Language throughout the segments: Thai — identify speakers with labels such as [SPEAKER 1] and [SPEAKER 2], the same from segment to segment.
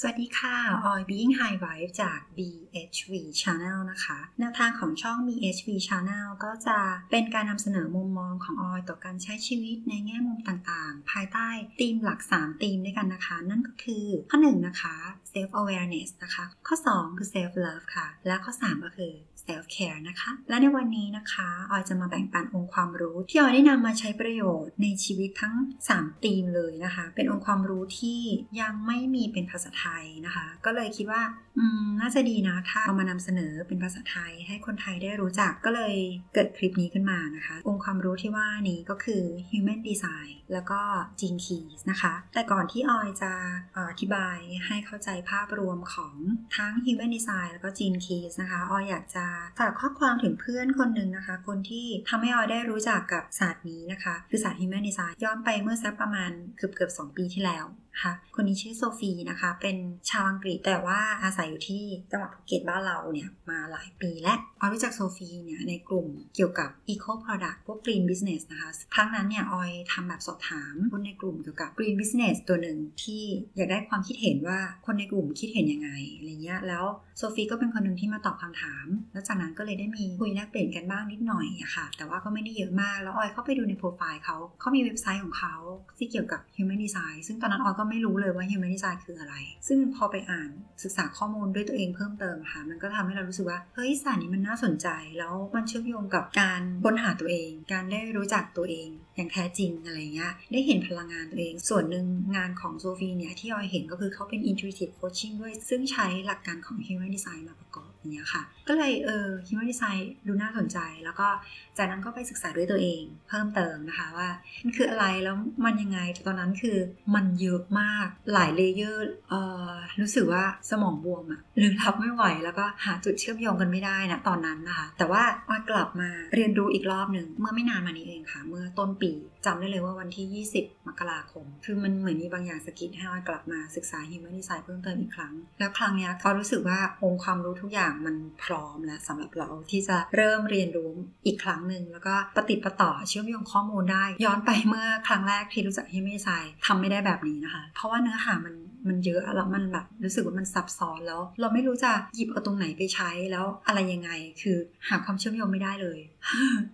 [SPEAKER 1] สวัสดีค่ะ ออย Being High Vibe จาก BHV Channel นะคะ แนวทางของช่อง BHV Channel ก็จะเป็นการนำเสนอมุมมองของออยต่อการใช้ชีวิตในแง่มุมต่างๆ ภายใต้ธีมหลัก 3 ธีมด้วยกันนะคะ นั่นก็คือ ข้อ 1 นะคะ self awareness นะคะ ข้อ 2 คือ self love ค่ะ และข้อ 3 ก็คือ self care นะคะ และในวันนี้นะคะออยจะมาแบ่งปันองค์ความรู้ ที่ออยได้นำมาใช้ประโยชน์ในชีวิตทั้ง 3 ธีมเลยนะคะ เป็นองค์ความรู้ที่ยังไม่มีเป็นภาษาไทยนะคะ ก็เลยคิดว่าอืมน่าจะดีนะถ้าเอามานำเสนอเป็นภาษาไทย ให้คนไทยได้รู้จักก็เลยเกิดคลิปนี้ขึ้นมานะคะ องค์ความรู้ที่ว่านี้ก็คือ human design แล้วก็ gene keys นะคะ แต่ก่อนที่ออยจะอธิบายให้เข้าใจภาพรวมของทั้ง human design แล้วก็ gene keys นะคะออยอยากจะฝากข้อความถึงเพื่อนคนหนึ่งนะคะ คนที่ทำให้ออยได้รู้จักกับศาสตร์นี้นะคะ คือศาสตร์ฮิมแมนดีไซน์ย้อนไปเมื่อสักประมาณเกือบเกือบสปีที่แล้ว คะคนนี้ชื่อโซฟีนะคะเป็นชาวอังกฤษแต่ว่าอาศัยอยู่ที่จังหวัดภูเก็ตบ้านเราเนี่ยมาหลายปีและออยรู้จักโซฟีเนี่ยในกลุ่มเกี่ยวกับ Eco Product พวก Green Business นะคะครั้งนั้นเนี่ยออยทำแบบสอบถามคนในกลุ่มเกี่ยวกับ Green Business ตัวหนึ่งที่อยากได้ความคิดเห็นว่าคนในกลุ่มคิดเห็นยังไงอะไรเงี้ยแล้วโซฟีก็เป็นคนหนึ่งที่มาตอบคำถาม แล้วจากนั้นก็เลยได้มีคุยแลกเปลี่ยนกันบ้างนิดหน่อยอะค่ะ แต่ว่าก็ไม่ได้เยอะมากแล้วออยเข้าไปดูในโปรไฟล์เขาเขามีเว็บไซต์ของเขาที่เกี่ยวกับ Human Design ซึ่งตอนนั้นออยก็ไม่รู้เลยว่า Human Design คืออะไร ซึ่งพอไปอ่านศึกษาข้อมูลด้วยตัวเองเพิ่มเติมค่ะ มันก็ทำให้เรารู้สึกว่า เฮ้ยศาสตร์นี้มันน่าสนใจ แล้วมันเชื่อมโยงกับการค้นหาตัวเอง การได้รู้จักตัวเอง อย่างแท้จริงอะไรเงี้ย ได้เห็นพลังงานตัวเอง ส่วนหนึ่งงานของโซฟีเนี่ยที่ออยเห็นก็คือเขาเป็น intuitive coaching ด้วย ซึ่งใช้หลักการของ Human Design มาประกอบ เนี้ยค่ะ ก็เลยเออ Human Design ดูน่าสนใจ แล้วก็จากนั้นก็ไปศึกษาด้วยตัวเอง เพิ่มเติมนะคะว่ามันคืออะไรแล้วมันยังไงตอนนั้นคือมันเยอะมากหลายเลเยอร์เอ่อรู้สึกว่าสมองบวมอะหรือรับไม่ไหว แล้วก็หาจุดเชื่อมโยงกันไม่ได้นะตอนนั้นนะคะ แต่ว่าออยกลับมาเรียนรู้อีกรอบหนึ่งเมื่อไม่นานมานี้เองค่ะ เมื่อต้นปีจำได้เลยว่าวันที่ 20 มกราคม คือมันเหมือนมีบางอย่างสะกิดให้ออยกลับมาศึกษา Human Design เพิ่มเติมอีกครั้ง แล้วครั้งนี้ยเขารู้สึกว่าองค์ความรู้ทุกอย่างมันพร้อมแล้วสำหรับเราที่จะเริ่มเรียนรู้อีกครั้งหนึ่งแล้วก็ปฏิปต่อเชื่อมโยงข้อมูลได้ ย้อนไปเมื่อครั้งแรกที่รู้จักเฮมิไซทำไม่ได้แบบนี้นะคะ เพราะว่าเนื้อหามันมันเยอะแล้วมันแบบรู้สึกว่ามันซับซ้อนแล้ว เราไม่รู้จะหยิบเอาตรงไหนไปใช้แล้วอะไรยังไง คือหาความเชื่อมโยงไม่ได้เลย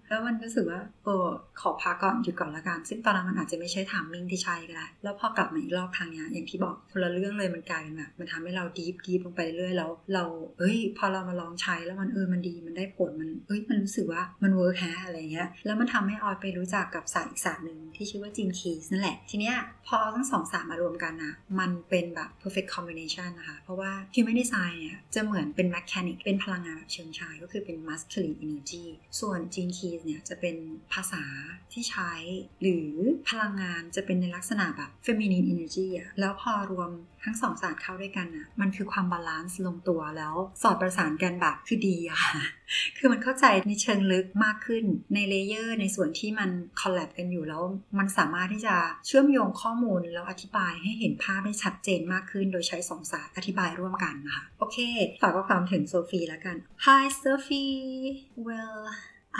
[SPEAKER 1] แล้วมันรู้สึกว่าเออขอพักก่อนหยุดก่อนละกัน ซึ่งตอนนั้นมันอาจจะไม่ใช่ทามมิ่งที่ใช่ก็ได้ แล้วพอกลับมาอีกรอบครั้งเนี้ยอย่างที่บอกคนละเรื่องเลยมันกลายเป็นแบบมันทำให้เราดีฟดีฟลงไปเรื่อยแล้ว เราเอ้ย พอเรามาลองใช้แล้วมันเออมันดีมันได้ผลมันเอ้ยมันรู้สึกว่ามันเวิร์คแฮะอะไรเงี้ยแล้วมันทำให้ออยไปรู้จักกับศาสตร์อีกศาสตร์หนึ่งที่ชื่อว่าจีนคีสนั่นแหละทีเนี้ยพอทั้งสองศาสตร์มารวมกันนะมันเป็นแบบ perfect combination นะคะเพราะว่า human design เนี่ยจะเหมือนเป็น mechanic เป็นพลังงานแบบเชิงชายก็คือเป็น masculine energy ส่วนจีนคีสเนี่ยจะเป็นภาษาที่ใช้ หรือพลังงานจะเป็นในลักษณะแบบ feminine energy อะแล้วพอรวม ทั้งสองศาสตร์เข้าด้วยกันอะมันคือความบาลานซ์ลงตัวแล้วสอดประสานกันแบบคือดีอะค่ะ คือมันเข้าใจในเชิงลึกมากขึ้นในเลเยอร์ ในส่วนที่มันคอลแลบกันอยู่แล้ว มันสามารถที่จะเชื่อมโยงข้อมูลแล้วอธิบายให้เห็นภาพได้ชัดเจนมากขึ้น โดยใช้สองศาสตร์อธิบายร่วมกันนะคะโอเค ฝากข้อความถึงโซฟีแล้วกัน Hi Sophie well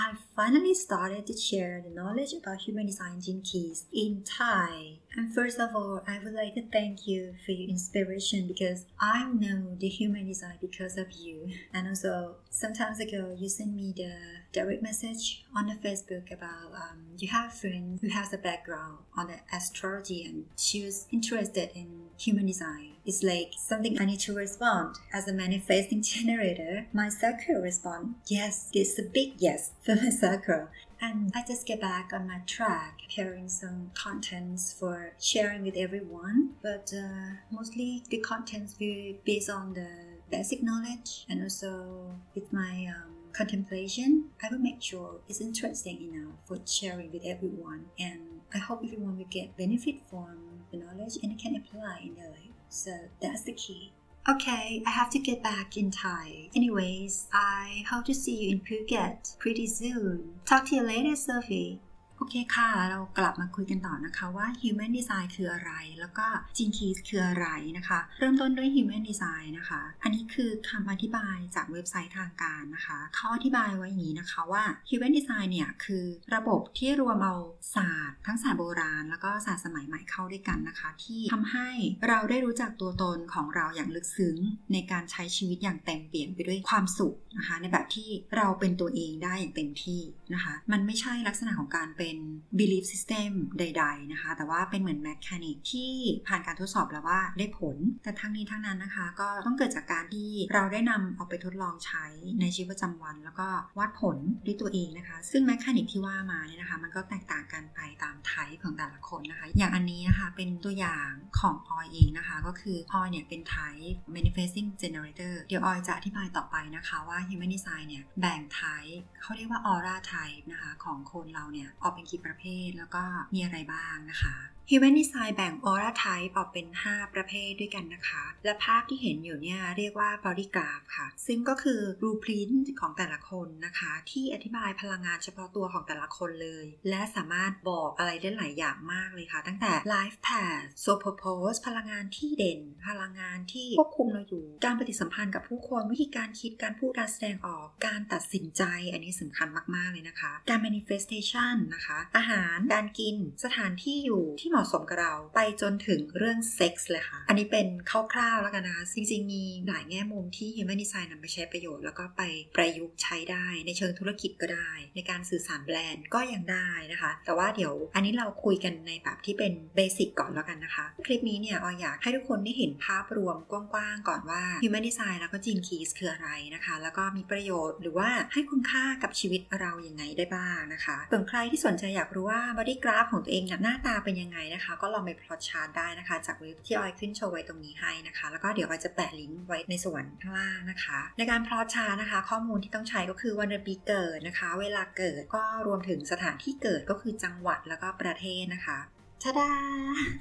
[SPEAKER 1] I finally started to share the knowledge about human design gene keys in Thai. And first of all, I would like to thank you for your inspiration because I know the human design because of you. And also, some times ago, you sent me the direct message on the Facebook about um, you have a friend who has a background on the astrology and she was interested in human design. It's like something I need to respond. As a manifesting generator, my circle respond, yes, it's a big yes for my circle. And I just get back on my track, preparing some contents for sharing with everyone. But uh, mostly the contents will based on the basic knowledge and also with my um, contemplation, I will make sure it's interesting enough for sharing with everyone. And I hope everyone will get benefit from the knowledge and can apply in their life. So that's the key. Okay, I have to get back in Thai. Anyways, I hope to see you in Phuket pretty soon. Talk to you later, Sophie. โอเคค่ะ เรากลับมาคุยกันต่อนะคะว่า Human Design คืออะไร แล้วก็ Gene Keys คืออะไรนะคะ เริ่มต้นด้วย Human Design นะคะ อันนี้คือคำอธิบายจากเว็บไซต์ทางการนะคะเขาอธิบายไว้อย่างนี้นะคะว่า Human Design เนี่ย คือระบบที่รวมเอาศาสตร์ ทั้งศาสตร์โบราณ แล้วก็ศาสตร์สมัยใหม่เข้าด้วยกันนะคะ ที่ทำให้เราได้รู้จักตัวตนของเราอย่างลึกซึ้งในการใช้ชีวิตอย่างเต็มเปี่ยมไปด้วยความสุขนะคะ ในแบบที่เราเป็นตัวเองได้อย่างเต็มที่นะคะ มันไม่ใช่ลักษณะของการเป็น belief system ใด ๆ นะคะ แต่ว่าเป็นเหมือน mechanic ที่ผ่านการทดสอบแล้วว่าได้ผล แต่ทั้งนี้ทั้งนั้นนะคะ ก็ต้องเกิดจากการที่เราได้นำเอาไปทดลองใช้ในชีวิตประจำวัน แล้วก็วัดผลด้วยตัวเองนะคะ ซึ่ง mechanic ที่ว่ามาเนี่ยนะคะ มันก็แตกต่างกันไปตามไทป์ของแต่ละคนนะคะ อย่างอันนี้นะคะเป็นตัวอย่างของออยเองนะคะ ก็คือออยเนี่ยเป็น type manifesting generator เดี๋ยวออยจะอธิบายต่อไปนะคะว่า human design เนี่ยแบ่ง type เขาเรียกว่า aura type นะคะของคนเราเนี่ยออกเป็นกี่ประเภทแล้วก็มีอะไรบ้างนะคะ Human Design แบ่ง Aura Type ออกเป็น 5 ประเภทด้วยกันนะคะ และภาพที่เห็นอยู่เนี่ยเรียกว่า Body Graph ค่ะ ซึ่งก็คือ Blueprint ของแต่ละคนนะคะ ที่อธิบายพลังงานเฉพาะตัวของแต่ละคนเลย และสามารถบอกอะไรได้หลายอย่างมากเลยค่ะ ตั้งแต่ Life Path So Purpose พลังงานที่เด่น พลังงานที่ควบคุมเราอยู่ การปฏิสัมพันธ์กับผู้คนวิธีการคิดการพูดการแสดงออกการตัดสินใจ อันนี้สำคัญมากๆเลยนะคะ การ manifestation นะคะ อาหารการกินสถานที่อยู่ที่เหมาะสมกับเรา ไปจนถึงเรื่องเซ็กส์เลยค่ะ อันนี้เป็นคร่าวๆแล้วกันนะคะจริงๆ มีหลายแง่มุมที่ Human Design นำไปใช้ประโยชน์ แล้วก็ไปประยุกต์ใช้ได้ในเชิงธุรกิจก็ได้ ในการสื่อสารแบรนด์ก็ยังได้นะคะ แต่ว่าเดี๋ยวอันนี้เราคุยกันในแบบที่เป็นเบสิกก่อนแล้วกันนะคะ คลิปนี้เนี่ยออยอยากให้ทุกคนได้เห็นภาพรวมกว้างๆก่อนว่า Human Design แล้วก็ Gene Keys คืออะไรนะคะ แล้วก็มีประโยชน์หรือว่าให้คุณค่ากับชีวิตเราอย่างไงได้บ้างนะคะส่วนใครที่สนใจอยากรู้ว่า Body Graph ของตัวเองหน้าตาเป็นยังไงนะคะ ก็ลองไปพลอตชาร์ตได้นะคะ จากเว็บที่ออยขึ้นโชว์ไว้ตรงนี้ให้นะคะ แล้วก็เดี๋ยวออยจะแปะลิงก์ไว้ในส่วนข้างล่างนะคะ ในการพลอตชาร์ตนะคะ ข้อมูลที่ต้องใช้ก็คือวันเดือนปีเกิดนะคะ เวลาเกิดก็รวมถึงสถานที่เกิดก็คือจังหวัดแล้วก็ประเทศนะคะชาดา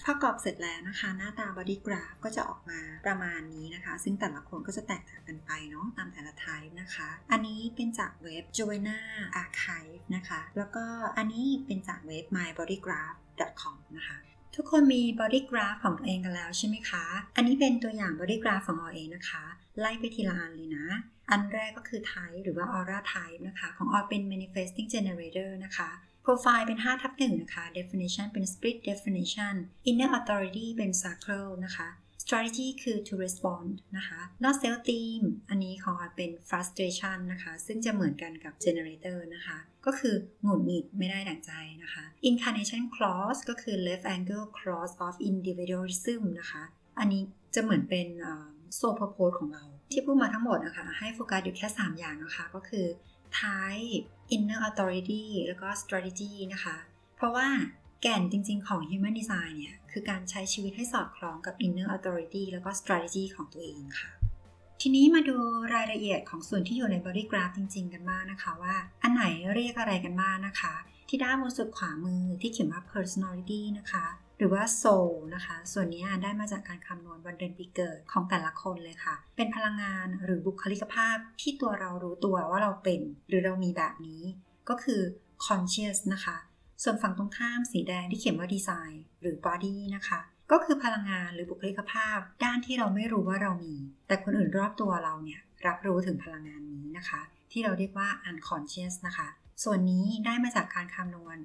[SPEAKER 1] พอกรอบเสร็จแล้วนะคะ หน้าตา body graph ก็จะออกมาประมาณนี้นะคะ ซึ่งแต่ละคนก็จะแตกต่างกันไปเนาะตามแต่ละ type นะคะ อันนี้เป็นจากเว็บ Joanna Archive นะคะ แล้วก็อันนี้เป็นจากเว็บ My Body Graph com นะคะ ทุกคนมี body graph ของตัวเองกันแล้วใช่ไหมคะ อันนี้เป็นตัวอย่าง body graph ของเราเองนะคะ ไล่ไปทีละอันเลยนะ อันแรกก็คือ type หรือว่า aura type นะคะ ของออยเป็น manifesting generator นะคะ profile เป็น5ทับ1นะคะ definition เป็น split definition inner authority เป็น circle นะคะ strategy คือ to respond นะคะ not self theme อันนี้ของออยเป็น frustration นะคะ ซึ่งจะเหมือนกันกับ generator นะคะ ก็คือหงุดหงิดไม่ได้ดั่งใจนะคะ incarnation clause ก็คือ left angle clause of individualism นะคะ อันนี้จะเหมือนเป็นโซ purpose ของเรา ที่พูดมาทั้งหมดนะคะให้โฟกัสอยู่แค่ 3 อย่างนะคะ ก็คือ type inner authority แล้วก็ strategy นะคะ เพราะว่า แก่นจริงๆของ human design เนี่ย คือการใช้ชีวิตให้สอดคล้องกับ inner authority แล้วก็ strategy ของตัวเองค่ะ ทีนี้มาดูรายละเอียดของส่วนที่อยู่ใน body graph จริง ๆ กันบ้างนะคะว่า อันไหนเรียกอะไรกันบ้างนะคะ ที่ด้านบนสุดขวามือที่เขียนว่า personality นะคะ หรือว่า soul นะคะ ส่วนนี้ได้มาจากการคำนวณวันเดือนปีเกิดของแต่ละคนเลยค่ะ เป็นพลังงานหรือบุคลิกภาพที่ตัวเรารู้ตัวว่าเราเป็น หรือเรามีแบบนี้ ก็คือ conscious นะคะ ส่วนฝั่งตรงข้ามสีแดงที่เขียนว่า design หรือ body นะคะ ก็คือพลังงานหรือบุคลิกภาพ ด้านที่เราไม่รู้ว่าเรามี แต่คนอื่นรอบตัวเราเนี่ยรับรู้ถึงพลังงานนี้นะคะ ที่เราเรียกว่า unconscious นะคะ ส่วนนี้ได้มาจากการคำนวณ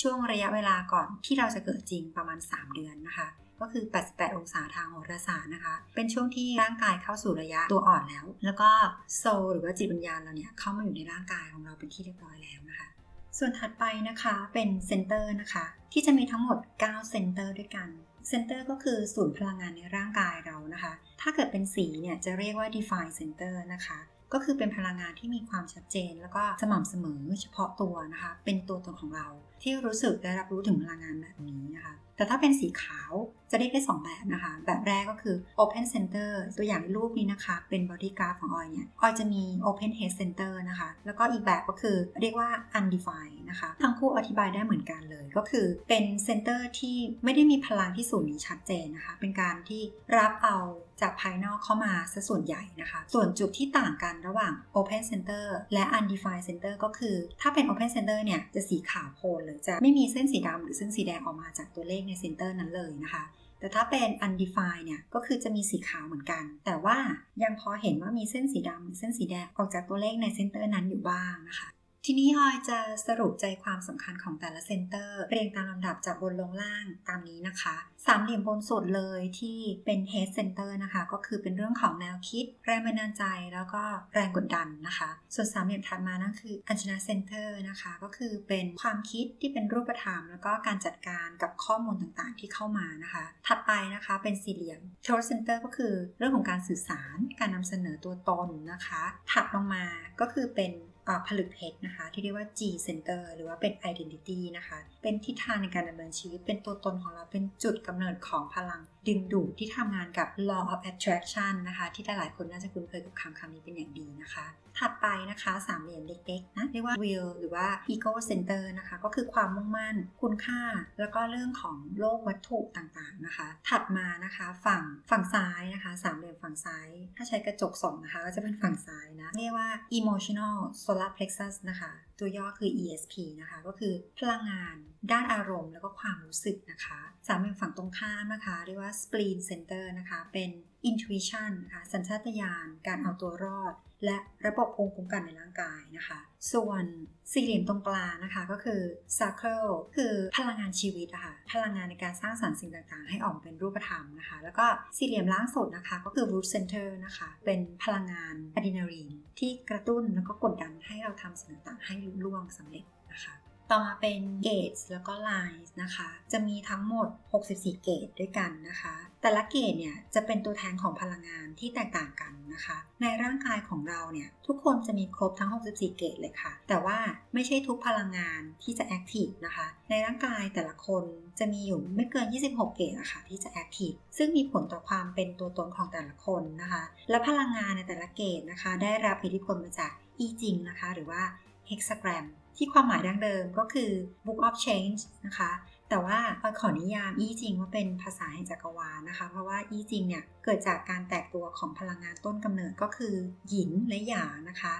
[SPEAKER 1] ช่วงระยะเวลาก่อนที่เราจะเกิดจริงประมาณ 3 เดือนนะคะ ก็คือ 88 องศาทางโหราศาสตร์นะคะ เป็นช่วงที่ร่างกายเข้าสู่ระยะตัวอ่อนแล้ว แล้วก็โซลหรือว่าจิตวิญญาณเราเนี่ยเข้ามาอยู่ในร่างกายของเราเป็นที่เรียบร้อยแล้วนะคะ ส่วนถัดไปนะคะเป็นเซนเตอร์นะคะ ที่จะมีทั้งหมด 9 เซนเตอร์ด้วยกันเซนเตอร์ก็คือศูนย์พลังงานในร่างกายเรานะคะ ถ้าเกิดเป็นสีเนี่ยจะเรียกว่า define center นะคะ ก็คือเป็นพลังงานที่มีความชัดเจน แล้วก็สม่ำเสมอเฉพาะตัวนะคะ เป็นตัวตนของเราที่รู้สึกได้รับรู้ถึงพลังงานแบบนี้นะคะ แต่ถ้าเป็นสีขาวจะเรียกได้ 2 แบบนะคะ แบบแรกก็คือ open center ตัวอย่างรูปนี้นะคะ เป็น body graph ของออยเนี่ย ออยจะมี open head center นะคะ แล้วก็อีกแบบก็คือเรียกว่า undefined นะคะ ทั้งคู่อธิบายได้เหมือนกันเลย ก็คือเป็น center ที่ไม่ได้มีพลังที่ศูนย์นี้ชัดเจนนะคะ เป็นการที่รับเอาจากภายนอกเข้ามาซะส่วนใหญ่นะคะ ส่วนจุดที่ต่างกันระหว่าง open center และ undefined center ก็คือ ถ้าเป็น open center เนี่ยจะสีขาวโพลเลยจะไม่มีเส้นสีดำหรือเส้นสีแดงออกมาจากตัวเลขในเซนเตอร์นั้นเลยนะคะ แต่ถ้าเป็น undefined เนี่ย ก็คือจะมีสีขาวเหมือนกัน แต่ว่ายังพอเห็นว่ามีเส้นสีดำเส้นสีแดงออกจากตัวเลขในเซนเตอร์นั้นอยู่บ้างนะคะ ทีนี้ออยจะสรุปใจความสำคัญของแต่ละเซนเตอร์ เรียงตามลำดับจากบนลงล่างตามนี้นะคะ สามเหลี่ยมบนสุดเลยที่เป็น head center นะคะ ก็คือเป็นเรื่องของแนวคิด แรงบันดาลใจแล้วก็แรงกดดันนะคะ ส่วนสามเหลี่ยมถัดมานั่นคืออัญชนะเซนเตอร์นะคะ ก็คือเป็นความคิดที่เป็นรูปธรรม แล้วก็การจัดการกับข้อมูลต่างๆ ที่เข้ามานะคะ ถัดไปนะคะเป็นสี่เหลี่ยม short center ก็คือเรื่องของการสื่อสาร การนำเสนอตัวตนนะคะ ถัดลงมาก็คือเป็น ผลึกเพชรนะคะ ที่เรียกว่า G center หรือว่าเป็น identity นะคะ เป็นทิศทางในการดำเนินชีวิต เป็นตัวตนของเราเป็นจุดกำเนิดของพลังดึงดูดที่ทำงานกับ law of attraction นะคะ ที่หลายๆคนน่าจะคุ้นเคยกับคำคำนี้เป็นอย่างดีนะคะ ถัดไปนะคะสามเหลี่ยมเล็กๆนะเรียกว่า will หรือว่า ego center นะคะ ก็คือความมุ่งมั่นคุณค่า แล้วก็เรื่องของโลกวัตถุต่างๆนะคะ ถัดมานะคะฝั่งฝั่งซ้ายนะคะสามเหลี่ยมฝั่งซ้าย ถ้าใช้กระจกส่องนะคะก็จะเป็นฝั่งซ้ายนะเรียกว่า emotional solar plexus นะคะ ตัวย่อคือ ESP นะคะ ก็คือพลังงาน ด้านอารมณ์ แล้วก็ความรู้สึกนะคะ สามเหลี่ยมฝั่งตรงข้ามนะคะ เรียกว่า spleen center นะคะ เป็น intuition นะคะสัญชาตญาณการเอาตัวรอด และระบบภูมิคุ้มกันในร่างกายนะคะ ส่วนสี่เหลี่ยมตรงกลางนะคะก็คือ circle คือพลังงานชีวิตอะคะ่ะพลังงานในการสร้างสรรค์สิ่งต่างๆ ให้ออกเป็นรูปธรรมนะคะ แล้วก็สี่เหลี่ยมล่างสุดนะคะก็คือ root center นะคะเป็นพลังงานอะดรีนาลีนที่กระตุ้นแล้วก็กดดันให้เราทำสิ่งต่างๆ ให้ลุล่วงสำเร็จนะคะต่อมาเป็น gates แล้วก็ lines นะคะ จะมีทั้งหมด 64 เกตด้วยกันนะคะ แต่ละเกตเนี่ยจะเป็นตัวแทนของพลังงานที่แตกต่างกันนะคะ ในร่างกายของเราเนี่ยทุกคนจะมีครบทั้ง 64 เกตเลยค่ะ แต่ว่าไม่ใช่ทุกพลังงานที่จะ active นะคะ ในร่างกายแต่ละคนจะมีอยู่ไม่เกิน 26 เกตอะค่ะที่จะ active ซึ่งมีผลต่อความเป็นตัวตนของแต่ละคนนะคะ และพลังงานในแต่ละเกตนะคะ ได้รับอิทธิพลมาจาก e จริงนะคะ หรือว่า hexagram ที่ความหมายดั้งเดิมก็คือ book of change นะคะ แต่ว่าขอนิยามอีจริงว่าเป็นภาษาแห่งจักรวาลนะคะ เพราะว่าอีจริงเนี่ยเกิดจากการแตกตัวของพลังงานต้นกำเนิดก็คือหยินและหยางนะคะ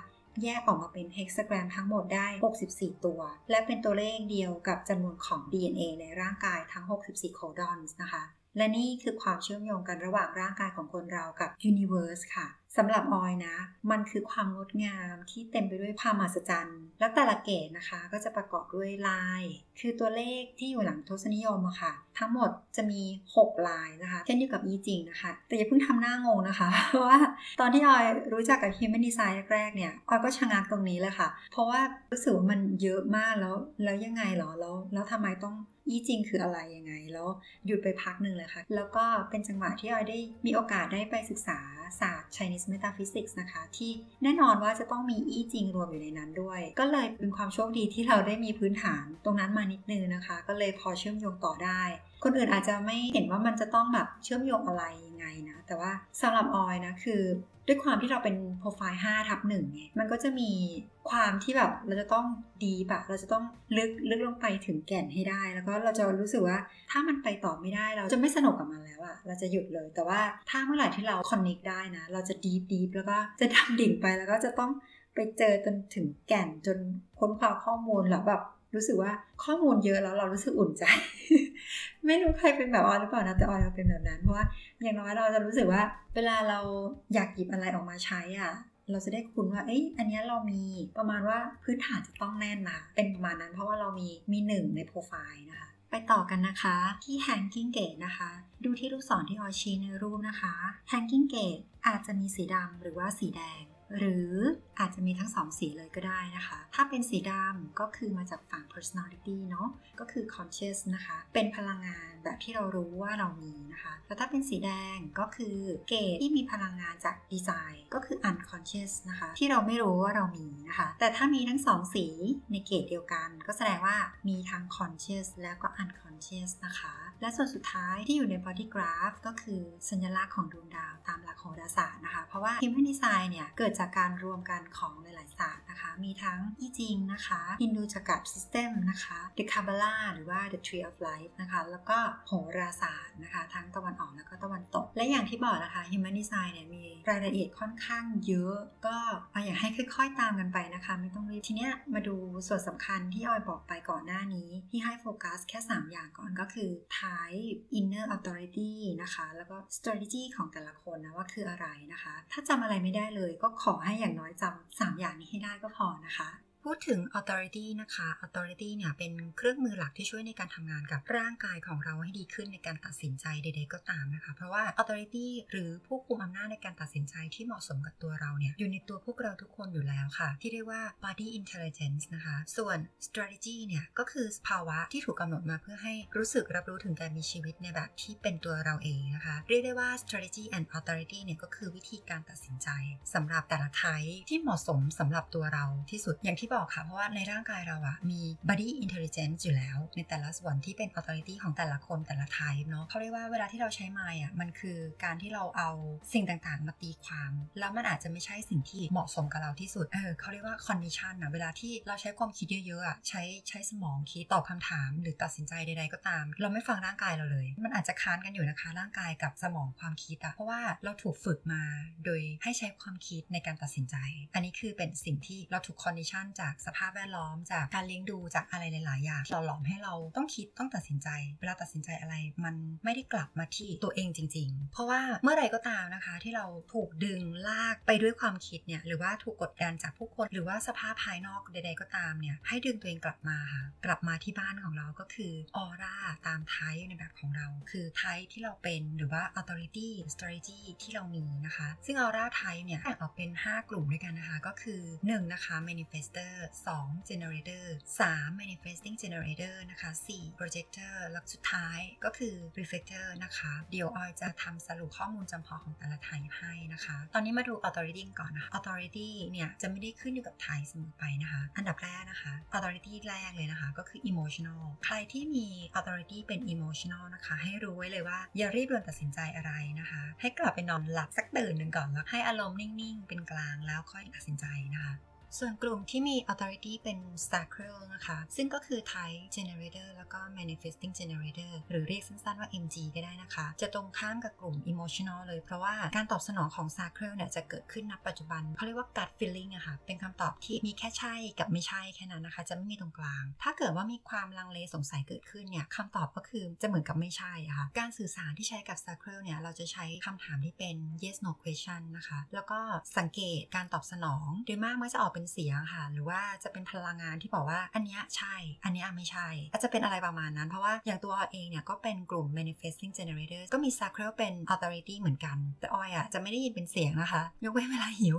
[SPEAKER 1] แยกออกมาเป็นเฮกซาแกรมทั้งหมดได้ 64 ตัว และเป็นตัวเลขเดียวกับจำนวนของ DNA ในร่างกายทั้ง 64 โคดอนนะคะ และนี่คือความเชื่อมโยงกันระหว่างร่างกายของคนเรากับ Universe ค่ะ สำหรับออยนะ มันคือความงดงามที่เต็มไปด้วยความมหัศจรรย์ แล้วแต่ละเกตนะคะก็จะประกอบด้วยลาย คือตัวเลขที่อยู่หลังทศนิยมอะค่ะ ทั้งหมดจะมี 6 ลายนะคะเช่นเดียวกับอีจริงนะคะ แต่อย่าเพิ่งทำหน้างงนะคะ เพราะว่าตอนที่ออยรู้จักกับ Human Design แรกๆเนี่ยออยก็ชะงักตรงนี้เลยค่ะ เพราะว่ารู้สึกว่ามันเยอะมากแล้วแล้วยังไงหรอแล้วแล้วทำไมต้องอีจริงคืออะไรยังไง แล้วหยุดไปพักหนึ่งเลยค่ะ แล้วก็เป็นจังหวะที่ออยได้มีโอกาสได้ไปศึกษาศาสตร์ Chinese Metaphysics นะคะ ที่แน่นอนว่าจะต้องมีอีจริงรวมอยู่ในนั้นด้วย ก็เลยเป็นความโชคดีที่เราได้มีพื้นฐานตรงนั้นมานิดนึงนะคะ ก็เลยพอเชื่อมโยงต่อได้ คนอื่นอาจจะไม่เห็นว่ามันจะต้องแบบเชื่อมโยงอะไร นะแต่ว่าสำหรับออยนะคือด้วยความที่เราเป็นโปรไฟล์5ทับหนึ่งไงมันก็จะมีความที่แบบเราจะต้องดีแบบเราจะต้องลึกลึกลงไปถึงแก่นให้ได้ แล้วก็เราจะรู้สึกว่าถ้ามันไปต่อไม่ได้เราจะไม่สนุกกับมันแล้วอะเราจะหยุดเลย แต่ว่าถ้าเมื่อไหร่ที่เราคอนเน c t ได้นะ เราจะดีดีแล้วก็จะดำดิ่งไปแล้วก็จะต้องไปเจอจนถึงแก่นจนค้นคว้าข้อมูลแล้วแบบ รู้สึกว่าข้อมูลเยอะแล้วเรารู้สึกอุ่นใจ ไม่รู้ใครเป็นแบบออยหรือเปล่านะแต่ออยเราเป็นแบบนั้น เพราะว่าอย่างน้อยเราจะรู้สึกว่า เวลาเราอยากหยิบอะไรออกมาใช้อะเราจะได้คุณว่า เอ้ย อันนี้เรามีประมาณว่าพื้นฐานจะต้องแน่นนะ เป็นประมาณนั้นเพราะว่าเรามีมีหนึ่งในโปรไฟล์นะคะ ไปต่อกันนะคะที่ hanging gate นะคะ ดูที่ลูกศรที่ออยชี้ในรูปนะคะ hanging gate อาจจะมีสีดำหรือว่าสีแดง หรืออาจจะมีทั้งสองสีเลยก็ได้นะคะ ถ้าเป็นสีดำก็คือมาจากฝั่ง personality เนาะก็คือ conscious นะคะ เป็นพลังงาน แบบที่เรารู้ว่าเรามีนะคะแล้วถ้าเป็นสีแดงก็คือเกตที่มีพลังงานจากดีไซน์ก็คือ unconscious นะคะ ที่เราไม่รู้ว่าเรามีนะคะ แต่ถ้ามีทั้งสองสีในเกตเดียวกัน ก็แสดงว่ามีทั้ง conscious แล้วก็ unconscious นะคะ และส่วนสุดท้ายที่อยู่ใน body graph ก็คือสัญลักษณ์ของดวงดาวตามหลักโหราศาสตร์นะคะ เพราะว่า Human Design เนี่ยเกิดจากการรวมกันของหลายๆศาสตร์นะคะ มีทั้งอีจิงนะคะ Hindu Jagat System นะคะ The Kabbalah หรือว่า The Tree of Life นะคะ แล้วก็โหราศาสตร์นะคะ ทั้งตะวันออกแล้วก็ตะวันตก และอย่างที่บอกนะคะ Human Design เนี่ยมีรายละเอียดค่อนข้างเยอะ ก็เอาอยากให้ค่อยๆตามกันไปนะคะ ไม่ต้องรีบทีเนี้ยมาดูส่วนสำคัญที่ออยบอกไปก่อนหน้านี้ที่ให้โฟกัสแค่ 3 อย่างก่อนก็คือ type inner authority นะคะ แล้วก็ strategy ของแต่ละคนนะว่าคืออะไรนะคะ ถ้าจำอะไรไม่ได้เลยก็ขอให้อย่างน้อยจำ3อย่างนี้ให้ได้ก็พอนะคะ พูดถึง authority นะคะ authority เนี่ยเป็นเครื่องมือหลักที่ช่วยในการทำงานกับร่างกายของเราให้ดีขึ้นในการตัดสินใจใดๆก็ตามนะคะ เพราะว่า authority หรือผู้คุมอำนาจในการตัดสินใจที่เหมาะสมกับตัวเราเนี่ยอยู่ในตัวพวกเราทุกคนอยู่แล้วค่ะ ที่เรียกว่า body intelligence นะคะ ส่วน strategy เนี่ยก็คือภาวะที่ถูกกำหนดมาเพื่อให้รู้สึกรับรู้ถึงการมีชีวิตในแบบที่เป็นตัวเราเองนะคะ เรียกได้ว่า strategy and authority เนี่ยก็คือวิธีการตัดสินใจสำหรับแต่ละไทป์ที่เหมาะสมสำหรับตัวเราที่สุดอย่างที่บอกค่ะ เพราะว่าในร่างกายเราอะมี body intelligence อยู่แล้ว ในแต่ละส่วนที่เป็น authority ของแต่ละคนแต่ละ type เนาะเขาเรียกว่าเวลาที่เราใช้ mind อะมันคือการที่เราเอาสิ่งต่างๆ มาตีความ แล้วมันอาจจะไม่ใช่สิ่งที่เหมาะสมกับเราที่สุดเออเขาเรียกว่า condition อะเวลาที่เราใช้ความคิดเยอะๆอะใช้ใช้สมองคิดตอบคำถาม หรือตัดสินใจใดๆก็ตาม เราไม่ฟังร่างกายเราเลย มันอาจจะค้านกันอยู่นะคะ ร่างกายกับสมองความคิดอะเพราะว่าเราถูกฝึกมาโดยให้ใช้ความคิดในการตัดสินใจ อันนี้คือเป็นสิ่งที่เราถูก condition จากสภาพแวดล้อม จากการเลี้ยงดูจากอะไรหลาย ๆ อย่างเราหลอมให้เราต้องคิดต้องตัดสินใจ เวลาตัดสินใจอะไรมันไม่ได้กลับมาที่ตัวเองจริง ๆ เพราะว่าเมื่อไหร่ก็ตามนะคะ ที่เราถูกดึงลากไปด้วยความคิดเนี่ยหรือว่าถูกกดดันจากผู้คนหรือว่าสภาพภายนอกใด ๆ ก็ตามเนี่ยให้ดึงตัวเองกลับมาค่ะกลับมาที่บ้านของเราก็คือออร่าตามไทป์ในแบบของเรา คือไทป์ที่เราเป็นหรือว่า authority strategy ที่เรามีนะคะ ซึ่งออร่าไทป์เนี่ยแบ่งออกเป็น 5 กลุ่มด้วยกันนะคะ ก็คือ 1 นะคะ manifestor manifester 2 generator 3 manifesting generator นะคะ4 projector แล้วสุดท้ายก็คือ reflector นะคะ เดี๋ยวออยจะทำสรุปข้อมูลจำเพาะของแต่ละไทป์ให้นะคะ ตอนนี้มาดู authority ก่อนนะคะ authority เนี่ยจะไม่ได้ขึ้นอยู่กับไทป์เสมอไปนะคะ อันดับแรกนะคะ authority แรกเลยนะคะ ก็คือ emotional ใครที่มี authority เป็น emotional นะคะ ให้รู้ไว้เลยว่าอย่ารีบด่วนตัดสินใจอะไรนะคะ ให้กลับไปนอนหลับสักตื่นหนึ่งก่อนแล้วให้อารมณ์นิ่งๆ เป็นกลางแล้วค่อยตัดสินใจนะคะ ส่วนกลุ่มที่มี authority เป็น sacral นะคะ ซึ่งก็คือ type generator แล้วก็ manifesting generator หรือเรียกสั้นๆว่า MG ก็ได้นะคะ จะตรงข้ามกับกลุ่ม emotional เลย เพราะว่าการตอบสนองของ sacral เนี่ยจะเกิดขึ้นณปัจจุบันเขาเรียกว่า gut feeling อะค่ะ เป็นคำตอบที่มีแค่ใช่กับไม่ใช่แค่นั้นนะคะ จะไม่มีตรงกลาง ถ้าเกิดว่ามีความลังเลสงสัยเกิดขึ้นเนี่ยคำตอบก็คือจะเหมือนกับไม่ใช่อะค่ะ การสื่อสารที่ใช้กับ sacral เนี่ยเราจะใช้คำถามที่เป็น yes no question นะคะ แล้วก็สังเกตการตอบสนองโดยมากมักจะออกเป็นเสียงค่ะ หรือว่าจะเป็นพลังงานที่บอกว่าอันนี้ใช่ อันนี้ไม่ใช่ อาจจะเป็นอะไรประมาณนั้น เพราะว่าอย่างตัวออยเองเนี่ยก็เป็นกลุ่ม manifesting generator ก็มี sacral เป็น authority เหมือนกัน แต่ออยอะจะไม่ได้ยินเป็นเสียงนะคะ ยกเว้นเวลาหิว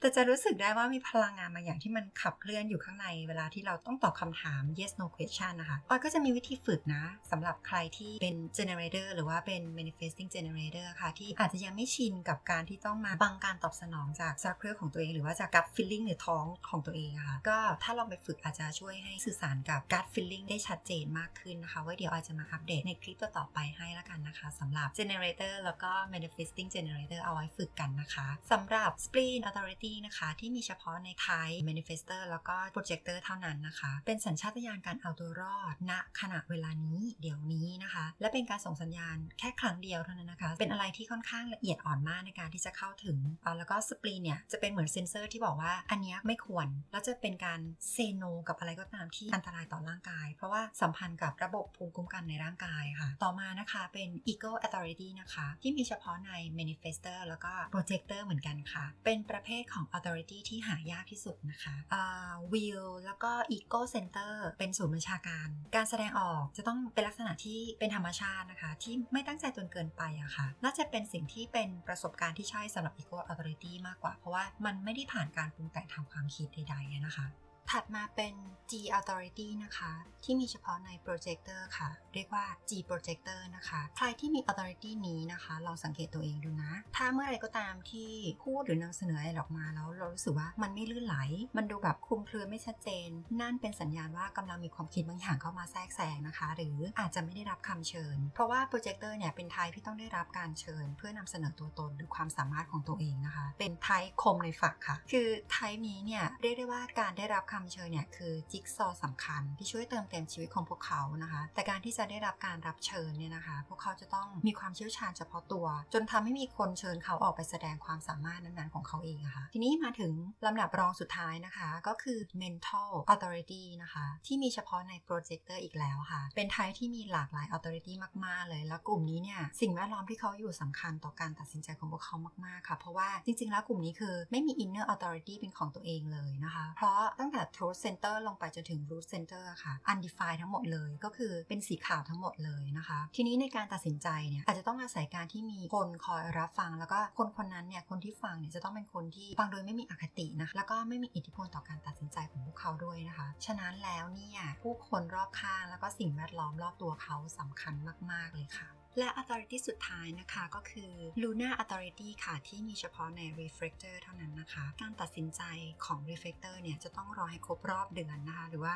[SPEAKER 1] แต่จะรู้สึกได้ว่ามีพลังงานบางอย่างที่มันขับเคลื่อนอยู่ข้างในเวลาที่เราต้องตอบคำถาม yes no question นะคะออยก็จะมีวิธีฝึกนะสำหรับใครที่เป็น generator หรือว่าเป็น manifesting generator ค่ะ ที่อาจจะยังไม่ชินกับการที่ต้องมาบังการตอบสนองจาก sacral ของตัวเองหรือว่าจาก gut feeling หรือท้องของตัวเองอะค่ะก็ถ้าลองไปฝึกอาจจะช่วยให้สื่อสารกับ gut feeling ได้ชัดเจนมากขึ้นนะคะ ไว่าเดี๋ยวออยจะมาอัปเดตในคลิปต่อไปให้แล้วกันนะคะสำหรับ generator แล้วก็ manifesting generator เอาไว้ฝึกกันนะคะสำหรับ spleen authority นะคะ ที่มีเฉพาะใน type manifester แล้วก็ projector เท่านั้นนะคะ เป็นสัญชาตญาณการเอาตัวรอดณขณะเวลานี้เดี๋ยวนี้นะคะ และเป็นการส่งสัญญาณแค่ครั้งเดียวเท่านั้นนะคะ เป็นอะไรที่ค่อนข้างละเอียดอ่อนมากในการที่จะเข้าถึงแล้วก็ spleen เนี่ยจะเป็นเหมือนเซนเซอร์ที่บอกว่าอันเนี้ยไม่ควร แล้วจะเป็นการเซโนกับอะไรก็ตามที่อันตรายต่อร่างกาย เพราะว่าสัมพันธ์กับระบบภูมิคุ้มกันในร่างกายค่ะ ต่อมานะคะเป็น ego authority นะคะ ที่มีเฉพาะใน manifester แล้วก็ projector เหมือนกันค่ะ เป็นประเภทของ authority ที่หายากที่สุดนะคะอ่า will แล้วก็ ego center เป็นศูนย์บัญชาการ การแสดงออกจะต้องเป็นลักษณะที่เป็นธรรมชาตินะคะ ที่ไม่ตั้งใจจนเกินไปอะค่ะ น่าจะเป็นสิ่งที่เป็นประสบการณ์ที่ใช่สำหรับ ego authority มากกว่า เพราะว่ามันไม่ได้ผ่านการปรุงแต่งทางความคิดใดๆนะคะ ถัดมาเป็น G Authority นะคะ ที่มีเฉพาะใน Projector ค่ะ เรียกว่า G Projector นะคะ ใครที่มี Authority นี้นะคะลองสังเกตตัวเองดูนะ ถ้าเมื่อไรก็ตามที่พูดหรือนำเสนออะไรออกมาแล้วเรารู้สึกว่ามันไม่ลื่นไหล มันดูแบบคลุมเครือไม่ชัดเจน นั่นเป็นสัญญาณว่ากำลังมีความคิดบางอย่างเข้ามาแทรกแซงนะคะ หรืออาจจะไม่ได้รับคำเชิญ เพราะว่า Projector เนี่ยเป็นไทป์ที่ต้องได้รับการเชิญ เพื่อนำเสนอตัวตนหรือความสามารถของตัวเองนะคะ เป็นไทป์คมในฝักค่ะ คือไทป์นี้เนี่ยเรียกได้ว่าการได้รับคำเชิญเนี่ยคือจิ๊กซอว์สำคัญที่ช่วยเติมเต็มชีวิตของพวกเขานะคะ แต่การที่จะได้รับการรับเชิญเนี่ยนะคะ พวกเขาจะต้องมีความเชี่ยวชาญเฉพาะตัว จนทำให้มีคนเชิญเขาออกไปแสดงความสามารถนั้นๆของเขาเองะค่ะทีนี้มาถึงลำดับรองสุดท้ายนะคะ ก็คือ mental authority นะคะ ที่มีเฉพาะใน projector อีกแล้วค่ะ เป็นไทป์ที่มีหลากหลาย authority มากๆ เลย แล้วกลุ่มนี้เนี่ยสิ่งแวดล้อมที่เขาอยู่สำคัญต่อการตัดสินใจของพวกเขามากๆค่ะ เพราะว่าจริงๆ แล้วกลุ่มนี้คือไม่มี inner authority เป็นของตัวเองเลยนะคะ เพราะตั้งแต่ throat center ลงไปจนถึง root center ค่ะ undefined ทั้งหมดเลยก็คือเป็นสีขาวทั้งหมดเลยนะคะ ทีนี้ในการตัดสินใจเนี่ยอาจจะต้องอาศัยการที่มีคนคอยรับฟัง แล้วก็คนคนนั้นเนี่ยคนที่ฟังเนี่ยจะต้องเป็นคนที่ฟังโดยไม่มีอคตินะแล้วก็ไม่มีอิทธิพลต่อการตัดสินใจของพวกเขาด้วยนะคะ ฉะนั้นแล้วเนี่ยผู้คนรอบข้างแล้วก็สิ่งแวดล้อมรอบตัวเขาสำคัญมาก ๆ เลยค่ะ และ authority สุดท้ายนะคะก็คือ Luna authority ค่ะ ที่มีเฉพาะใน reflector เท่านั้นนะคะ การตัดสินใจของ reflector เนี่ยจะต้องรอให้ครบรอบเดือนนะคะ หรือว่า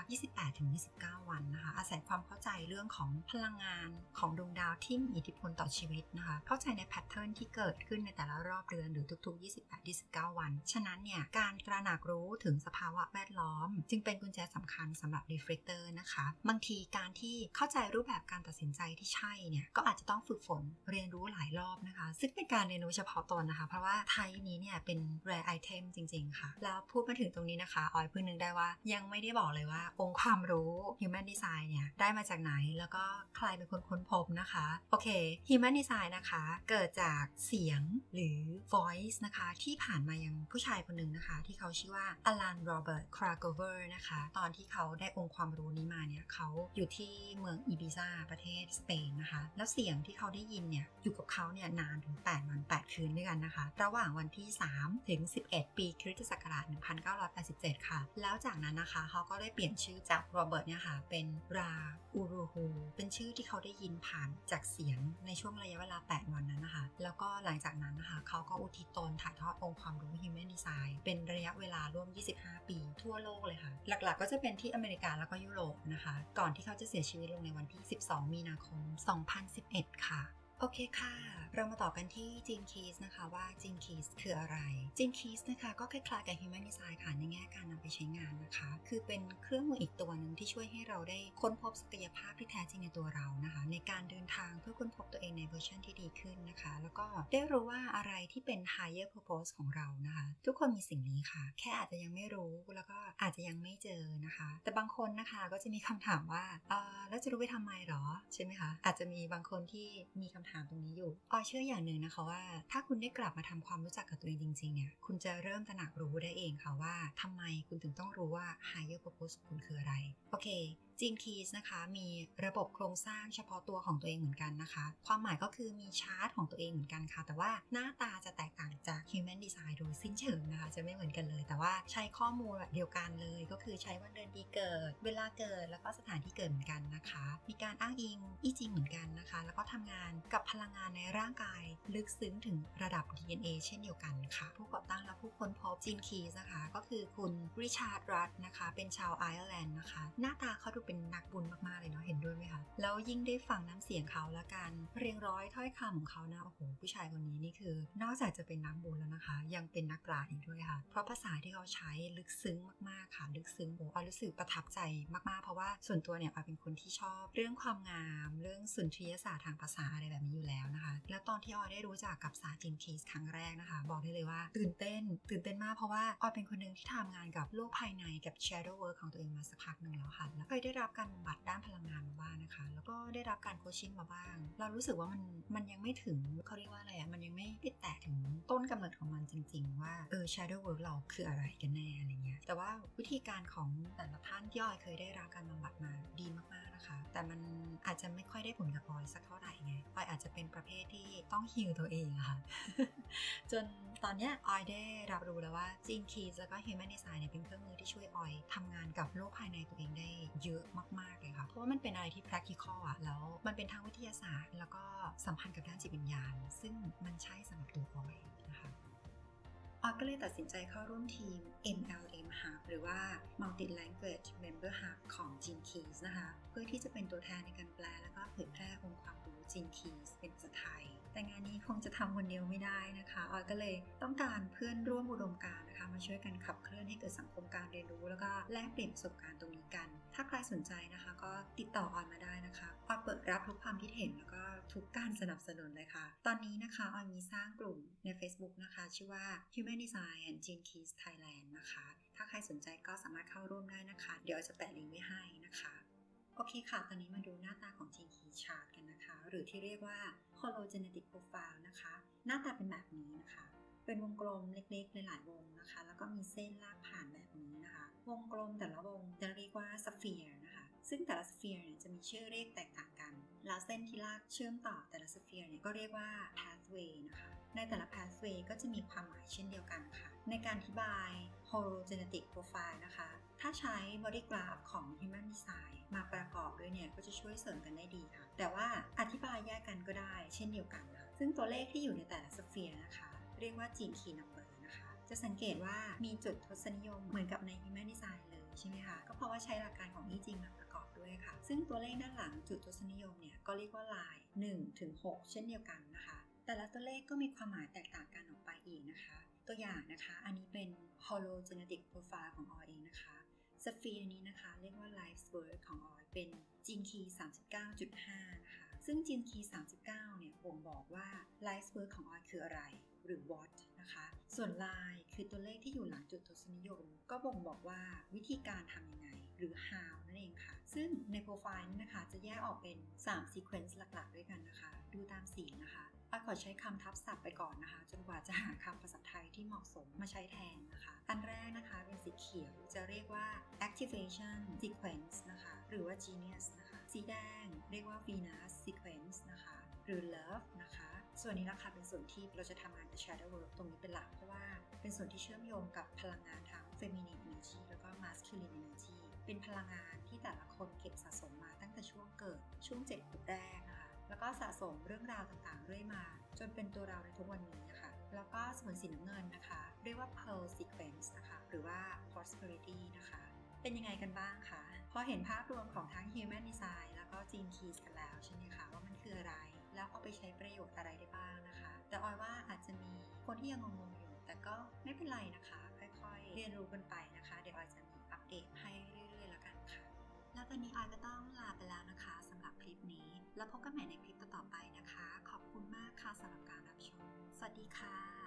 [SPEAKER 1] 28-29 วันนะคะ อาศัยความเข้าใจเรื่องของพลังงานของดวงดาวที่มีอิทธิพลต่อชีวิตนะคะ เข้าใจในแพทเทิร์นที่เกิดขึ้นในแต่ละรอบเดือนหรือทุก ๆ 28-29 วัน ฉะนั้นเนี่ยการตระหนักรู้ถึงสภาวะแวดล้อม จึงเป็นกุญแจสำคัญสำหรับ reflector นะคะ บางทีการที่เข้าใจรูปแบบการตัดสินใจที่ใช่เนี่ยก็อาจจะต้องฝึกฝนเรียนรู้หลายรอบนะคะ ซึ่งเป็นการเรียนรู้เฉพาะตนนะคะ เพราะว่าไทยนี้เนี่ยเป็น rare item จริง ๆ ค่ะ แล้วพูดมาถึงตรงนี้นะคะ ออยเพิ่งนึกได้ว่ายังไม่ได้บอกเลยว่า องค์ความรู้ human design เนี่ยได้มาจากไหนแล้วก็ใครเป็นคนค้นพบนะคะ โอเค human design นะคะ เกิดจากเสียงหรือ voice นะคะ ที่ผ่านมายังผู้ชายคนหนึ่งนะคะ ที่เขาชื่อว่าอลันโรเบิร์ตคราโกเวอร์นะคะ ตอนที่เขาได้องค์ความรู้นี้มาเนี่ยเขาอยู่ที่เมืองอีบิซาประเทศสเปนนะคะ แล้วเสียงที่เขาได้ยินเนี่ยอยู่กับเขาเนี่ยนานถึง 8 วัน 8 คืนด้วยกันนะคะ ระหว่างวันที่ 3 ถึง 11 ปีคริสตศักราช 1987 ค่ะ แล้วจากนั้นนะคะเขาก็ได้เปลี่ยนชื่อจากโรเบิร์ตเนี่ยค่ะเป็นราอูรูฮูเป็นชื่อที่เขาได้ยินผ่านจากเสียงในช่วงระยะเวลา 8 วันนั้นนะคะ แล้วก็หลังจากนั้นนะคะเขาก็อุทิศตนถ่ายทอดองค์ความรู้ Human Design เป็นระยะเวลาร่วม 25 ปี ทั่วโลกเลยค่ะ หลักๆ ก็จะเป็นที่อเมริกาแล้วก็ยุโรปนะคะ ก่อนที่เขาจะเสียชีวิตลงในวันที่ 12 มีนาคม 2011ค่ะ โอเคค่ะ เรามาต่อกันที่จีนคีสนะคะว่าจีนคีสคืออะไรจีนคีสนะคะก็คล้ายๆกับ Human Design ค่ะในแง่การนำไปใช้งานนะคะ คือเป็นเครื่องมืออีกตัวหนึ่งที่ช่วยให้เราได้ค้นพบศักยภาพที่แท้จริงในตัวเรานะคะ ในการเดินทางเพื่อค้นพบตัวเองในเวอร์ชันที่ดีขึ้นนะคะ แล้วก็ได้รู้ว่าอะไรที่เป็น higher purpose ของเรานะคะ ทุกคนมีสิ่งนี้ค่ะ แค่อาจจะยังไม่รู้แล้วก็อาจจะยังไม่เจอนะคะ แต่บางคนนะคะก็จะมีคำถามว่าเออแล้วจะรู้ไปทำไมหรอใช่ไหมคะอาจจะมีบางคนที่มีคำถามตรงนี้อยู่ออเชื่ออย่างหนึ่งนะคะว่า ถ้าคุณได้กลับมาทำความรู้จักกับตัวเองจริงๆเนี่ยคุณจะเริ่มตระหนักรู้ได้เองค่ะว่าทำไมคุณถึงต้องรู้ว่า higher purpose ของคุณคืออะไร โอเค จีนคีสนะคะมีระบบโครงสร้างเฉพาะตัวของตัวเองเหมือนกันนะคะ ความหมายก็คือมีชาร์ตของตัวเองเหมือนกันค่ะ แต่ว่าหน้าตาจะแตกต่างจาก Human Design โดยสิ้นเชิงนะคะ จะไม่เหมือนกันเลย แต่ว่าใช้ข้อมูลแบบเดียวกันเลย ก็คือใช้วันเดือนปีเกิด เวลาเกิดแล้วก็สถานที่เกิดเหมือนกันนะคะ มีการอ้างอิงอีจริงเหมือนกันนะคะ แล้วก็ทำงานกับพลังงานในร่างกาย ลึกซึ้งถึงระดับ DNA เช่นเดียวกันค่ะ ผู้ก่อตั้งและผู้ค้นพบจีนคีสนะคะ ก็คือคุณริชาร์ดรัตนะคะ เป็นชาวไอร์แลนด์นะคะ หน้าตาเขาดูเป็นนักบุญมากๆเลยเนาะเห็นด้วยไหมคะแล้วยิ่งได้ฟังน้ำเสียงเขาและการเรียงร้อยถ้อยคำของเขานะโอ้โหผู้ชายคนนี้นี่คือ นอกจากจะเป็นนักบุญแล้วนะคะ ยังเป็นนักปราชญ์อีกด้วยค่ะ เพราะภาษาที่เขาใช้ลึกซึ้งมากๆค่ะ ลึกซึ้งโอ้ออยรู้สึกประทับใจมากๆ เพราะว่าส่วนตัวเนี่ยออเป็นคนที่ชอบเรื่องความงาม เรื่องสุนทรียศาสตร์ทางภาษาอะไรแบบนี้อยู่แล้วนะคะ แล้วตอนที่ออได้รู้จักกับศาจีนคีสครั้งแรกนะคะ บอกได้เลยว่า ตื่นเต้น ตื่นเต้นมากเพราะว่าออเป็นคนหนึ่งที่ทำงานกับโลกภายในกับ shadow work ของตัวเองมาสักพักหนึ่งแล้วค่ะแล้วเคยได้รับการบำบัดด้านพลังงานมาบ้างนะคะ แล้วก็ได้รับการโคชชิ่งมาบ้าง เรารู้สึกว่ามันมันยังไม่ถึงเขาเรียกว่าอะไรอะมันยังไม่ติดแตะถึงต้นกำเนิดของมันจริง ๆ ว่าเออ shadow work เราคืออะไรกันแน่อะไรเงี้ยแต่ว่าวิธีการของแต่ละท่านที่ออยเคยได้รับการบำบัดมาดีมากๆนะคะ แต่มันอาจจะไม่ค่อยได้ผลกับออยสักเท่าไหร่ไงออยอาจจะเป็นประเภทที่ต้องฮิลตัวเองอะค่ะจนตอนเนี้ยออยได้รับรู้แล้วว่าจีนคีสแล้วก็ Human Design เนี่ยเป็นเครื่องมือที่ช่วยออยทำงานกับโลกภายในตัวเองได้เยอะมากๆเลยค่ะ เพราะว่ามันเป็นอะไรที่ practical อะแล้วมันเป็นทางวิทยาศาสตร์ แล้วก็สัมพันธ์กับด้านจิตวิญญาณ ซึ่งมันใช่สำหรับตัวออยนะคะออยก็เลยตัดสินใจเข้าร่วมทีม MLM Hub หรือว่า Multi Language Member Hub ของ Gene Keys นะคะ เพื่อที่จะเป็นตัวแทนในการแปล แล้วก็เผยแพร่องค์ความรู้ Gene Keys เป็นภาษาไทย แต่งานนี้คงจะทำคนเดียวไม่ได้นะคะออยก็เลยต้องการเพื่อนร่วมอุดมการณ์นะคะมาช่วยกันขับเคลื่อนให้เกิดสังคมการเรียนรู้ แล้วก็แลกเปลี่ยนประสบการณ์ตรงนี้กัน ถ้าใครสนใจนะคะ ก็ติดต่อออยมาได้นะคะออยเปิดรับทุกความคิดเห็นแล้วก็ทุกการสนับสนุนเลยค่ะ ตอนนี้นะคะออยมีสร้างกลุ่มใน Facebook นะคะ ชื่อว่า Human Design and Gene Keys Thailand นะคะ ถ้าใครสนใจก็สามารถเข้าร่วมได้นะคะ เดี๋ยวจะแปะลิงก์ไว้ให้นะคะ เคค่ะ ตอนนี้มาดูหน้าตาของ Gene Key Chart กันนะคะ หรือที่เรียกว่า Hologenetic Profile นะคะ หน้าตาเป็นแบบนี้นะคะ เป็นวงกลมเล็กๆ หลายๆวงนะคะ แล้วก็มีเส้นลากผ่านแบบนี้นะคะ วงกลมแต่ละวงจะเรียกว่าสเฟียร์นะคะ ซึ่งแต่ละสเฟียร์เนี่ยจะมีชื่อเรียกแตกต่างกัน แล้วเส้นที่ลากเชื่อมต่อแต่ละสเฟียร์เนี่ยก็เรียกว่า pathway นะคะ ในแต่ละ pathway ก็จะมีความหมายเช่นเดียวกันค่ะ ในการอธิบาย hologenetic profile นะคะ ถ้าใช้ body graph ของ human design มาประกอบด้วยเนี่ย ก็จะช่วยเสริมกันได้ดีค่ะ แต่ว่าอธิบายแยกกันก็ได้เช่นเดียวกันค่ะซึ่งตัวเลขที่อยู่ในแต่ละสเฟียร์นะคะ เรียกว่า gene key number นะคะ จะสังเกตว่ามีจุดทศนิยมเหมือนกับใน Human Design เลยใช่ไหมคะ ก็เพราะว่าใช้หลักการของ e จริงมาประกอบด้วยค่ะ ซึ่งตัวเลขด้านหลังจุดทศนิยมเนี่ยก็เรียกว่าลาย1ถึง6เช่นเดียวกันนะคะ แต่ละตัวเลขก็มีความหมายแตกต่างกันออกไปอีกนะคะ ตัวอย่างนะคะ อันนี้เป็น hologenetic profile ของออเองนะคะสฟีร์นี้นะคะ เรียกว่า life work ของออยเป็น gene key 39.5 นะคะ ซึ่ง gene key 39 เนี่ยบ่งบอกว่า life work ของออยคืออะไร หรือ what นะคะ ส่วน line คือตัวเลขที่อยู่หลังจุดทศนิยม ก็บ่งบอกว่าวิธีการทำยังไง หรือ how นั่นเองค่ะ ซึ่งในโปรไฟล์นี้นะคะ จะแยกออกเป็น 3 sequence หลักๆ ด้วยกันนะคะ ดูตามสีนะคะ ออยขอใช้คำทับศัพท์ไปก่อนนะคะ จนกว่าจะหาคำภาษาไทยที่เหมาะสมมาใช้แทนนะคะ อันแรกนะคะเป็นสีเขียวจะเรียกว่า activation sequence นะคะ หรือว่า genius นะคะ สีแดงเรียกว่า venus sequence นะคะ หรือ love นะคะ ส่วนนี้นะคะเป็นส่วนที่เราจะทำงานกับ shadow work ตรงนี้เป็นหลักเพราะว่าเป็นส่วนที่เชื่อมโยงกับพลังงานทั้ง feminine energy แล้วก็ masculine energy เป็นพลังงานที่แต่ละคนเก็บสะสมมาตั้งแต่ช่วงเกิดช่วง7ปีแรกนะคะ แล้วก็สะสมเรื่องราวต่างๆ เรื่อยมา จนเป็นตัวเราในทุกวันนี้นะคะ แล้วก็ส่วนสีน้ำเงินนะคะ เรียกว่า pearl sequence นะคะ หรือว่า prosperity นะคะ เป็นยังไงกันบ้างคะพอเห็นภาพรวมของทั้ง human design แล้วก็ gene keys กันแล้วใช่ไหมคะว่ามันคืออะไร แล้วเอาไปใช้ประโยชน์อะไรได้บ้างนะคะ แต่ออยว่าอาจจะมีคนที่ยังงงๆอยู่ แต่ก็ไม่เป็นไรนะคะ ค่อยๆ เรียนรู้กันไปนะคะ เดี๋ยวออยจะมีอัปเดตให้เรื่อย แล้วตอนนี้ออยก็ต้องลาไปแล้วนะคะสำหรับคลิปนี้ แล้วพบกันใหม่ในคลิปต่อๆไปนะคะ ขอบคุณมากค่ะสำหรับการรับชม สวัสดีค่ะ